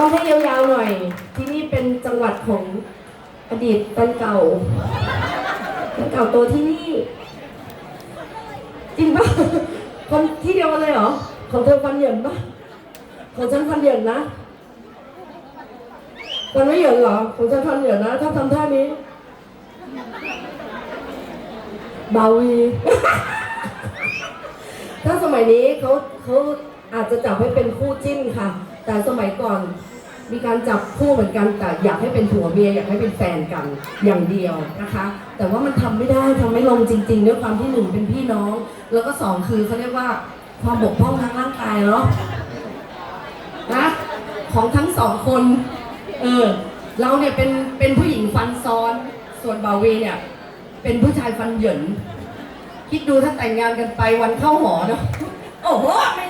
ต้องให้ยาวๆหน่อย ที่นี่เป็นจังหวัดของอดีตแฟนเก่าแฟนเก่าตัวที่นี่ จริงปะคนที่เดียวกันเลยเหรอ ของเธอฟันเหยินปะของฉันฟันเหยินนะฟันไม่เหยินเหรอ ของฉันฟันเหยินนะ ถ้าทำท่านี้บาวี ถ้าสมัยนี้เขาเขาอาจจะจับให้เป็นคู่จิ้นค่ะ แต่สมัยก่อน มีการจับคู่เหมือนกันแต่อยากให้เป็นผัวเมียอยากให้เป็นแฟนกันอย่างเดียวนะคะ แต่ว่ามันทำไม่ได้ทำไม่ลงจริง ๆ ด้วยความที่หนึ่งเป็นพี่น้อง แล้วก็สองคือเขาเรียกว่าความบกพร่องทางร่างกายเนาะนะของทั้งสองคนเออเราเนี่ยเป็นเป็นผู้หญิงฟันซ้อน ส่วนบาวีเนี่ย เป็นผู้ชายฟันเหยินคิดดูถ้าแต่งงานกันไปวันเข้าหอเนาะโอ้โหไม่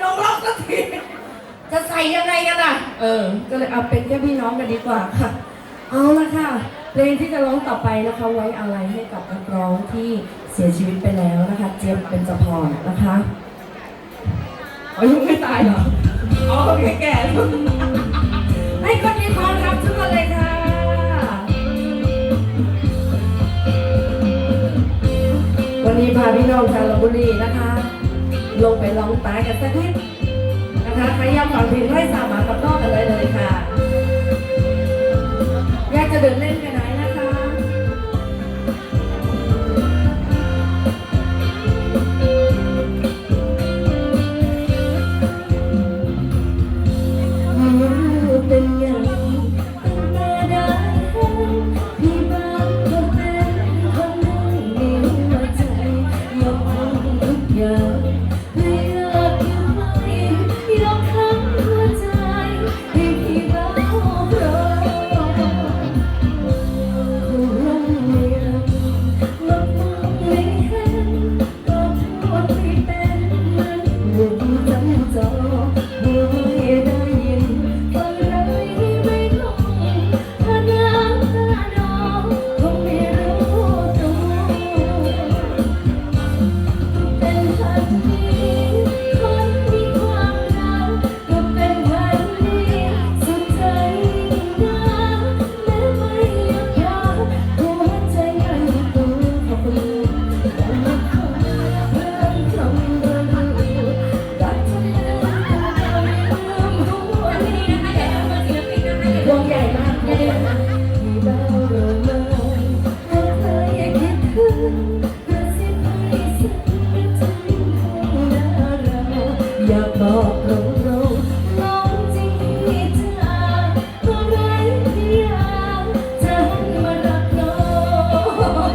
จะใส่ยังไงกันอะ เออ ก็เลยเอาเป็นแค่พี่น้องกันดีกว่าค่ะ เอาละค่ะ เพลงที่จะร้องต่อไปนะคะ ไว้อะไรให้กับนักร้องที่เสียชีวิตไปแล้วนะคะ เจี๊ยบเป็นจพรนะคะอายุไม่ตายเหรออ๋อแก่ๆแล้วให้คนมีความรับทุกคนเลยค่ะวันนี้พาพี่น้องชาวลพบุรีนะคะ ลงไปลองตายกันสักนิด นะคะใครอยากฟังเพลงไล่สาหมากับนอกกันเลยเลยค่ะ อยากจะเดินเล่นกัน บอกตรงๆลองจริงที่จะก็ไร้ที่ยากจะหันมารักน้อง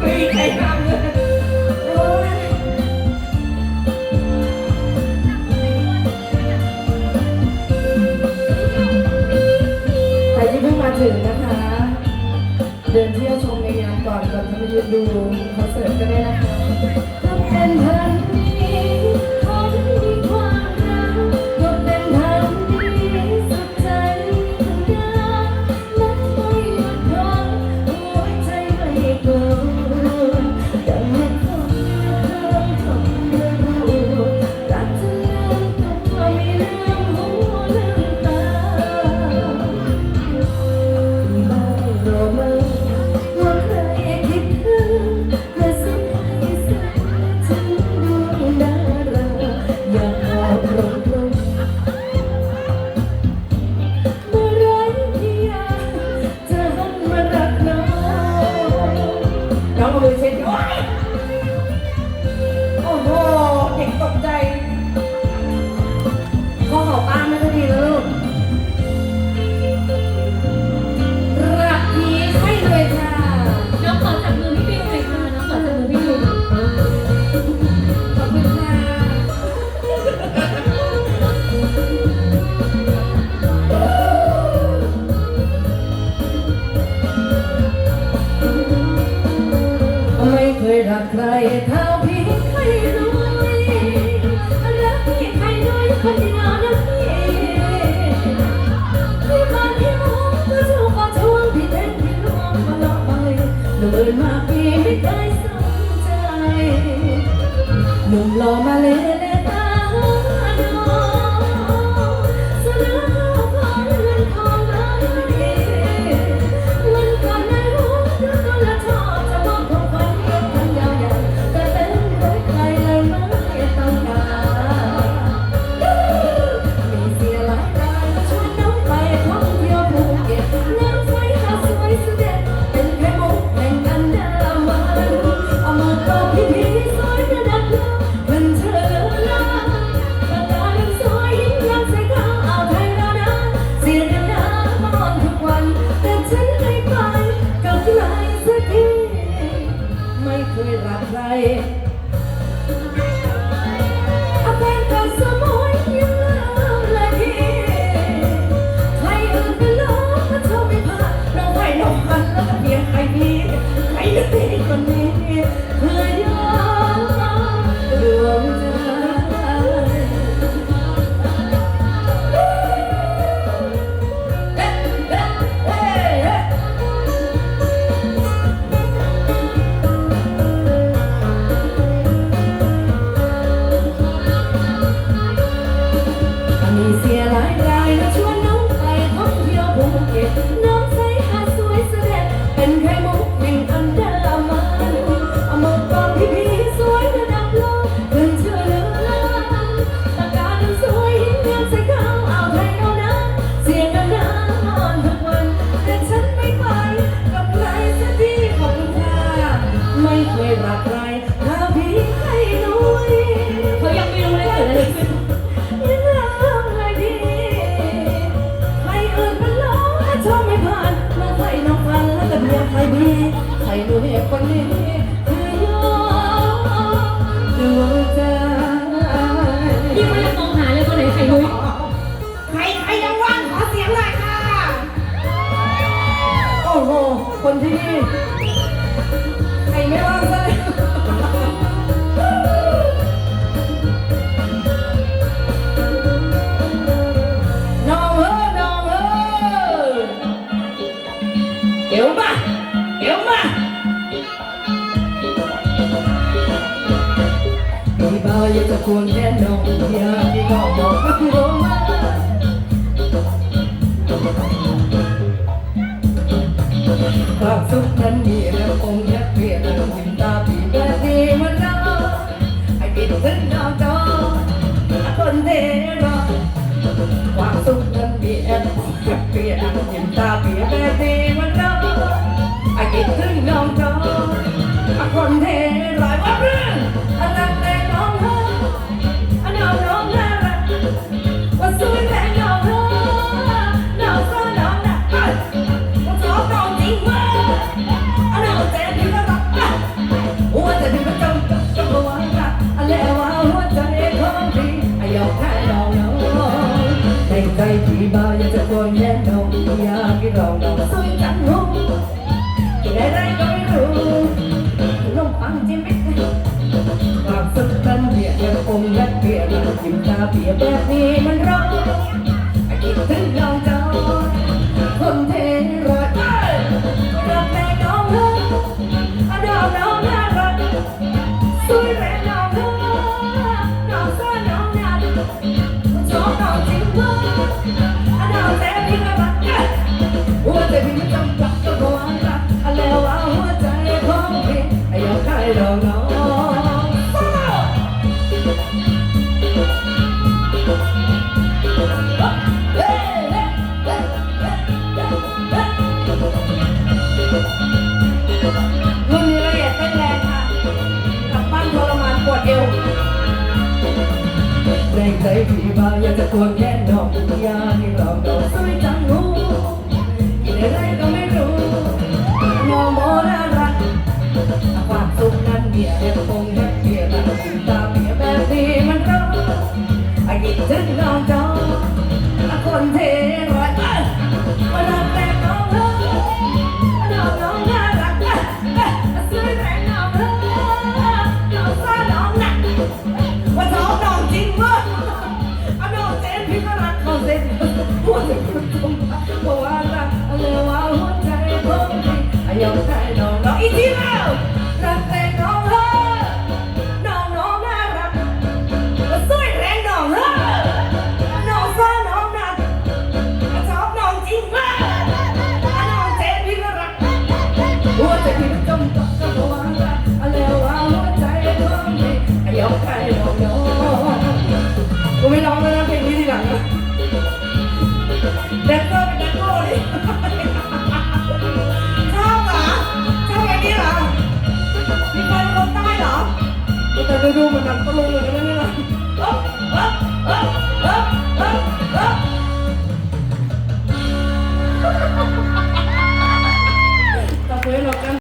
ไม่มีใครทำเลยโอ๊ยใครที่เพิ่งมาถึงนะคะ เดินเที่ยวชมในงานก่อนก่อนจะมายืนดูคอนเสิร์ตก็ได้นะคะก็เป็นพันนี้คน ไรักใครเท่าพี่ใครด้วยรักพี่ใครด้วยคนที่นอนะพี่พี่มานพี่น้องก็ช่วงก็ชวงพี่เต้นพี่ร้องมาลองไปหนุ่มเอิญมาพี่ไม่เคยสนใจหนุ่มรอมาเลย Aê! cuồng đen đồng kia đi ngọ bỏ các gốm Phạm xúc thân nghĩa là ông nhất viện ta vì cái gì đau Anh biết rất đau đó Đã còn thế đó. Phạm xúc thân nghĩa là ông ta vì cái gì ดอกอยากกินดอกดอกสวยจันหูกินอะไรก็ไม่รู้ลนมปังจิ้มเม็ดากสุดตันเบียดยังคงและเบียดยิ้มตาเบียดแบบนี้มันร้อง ใจที่บางอยากจะควงแขนน้องอยากให้เราโดนสวยจังหวะ กูไม่ร้องแล้วนะเพลงนี้ทีหลังนะแดนเซอร์เป็นแดนโก้ดิชอบเหรอชอบเพลงนี้เหรอมีแฟนคนใต้เหรอแต่ดูดูเหมือนหนังตะลุงเลยนะ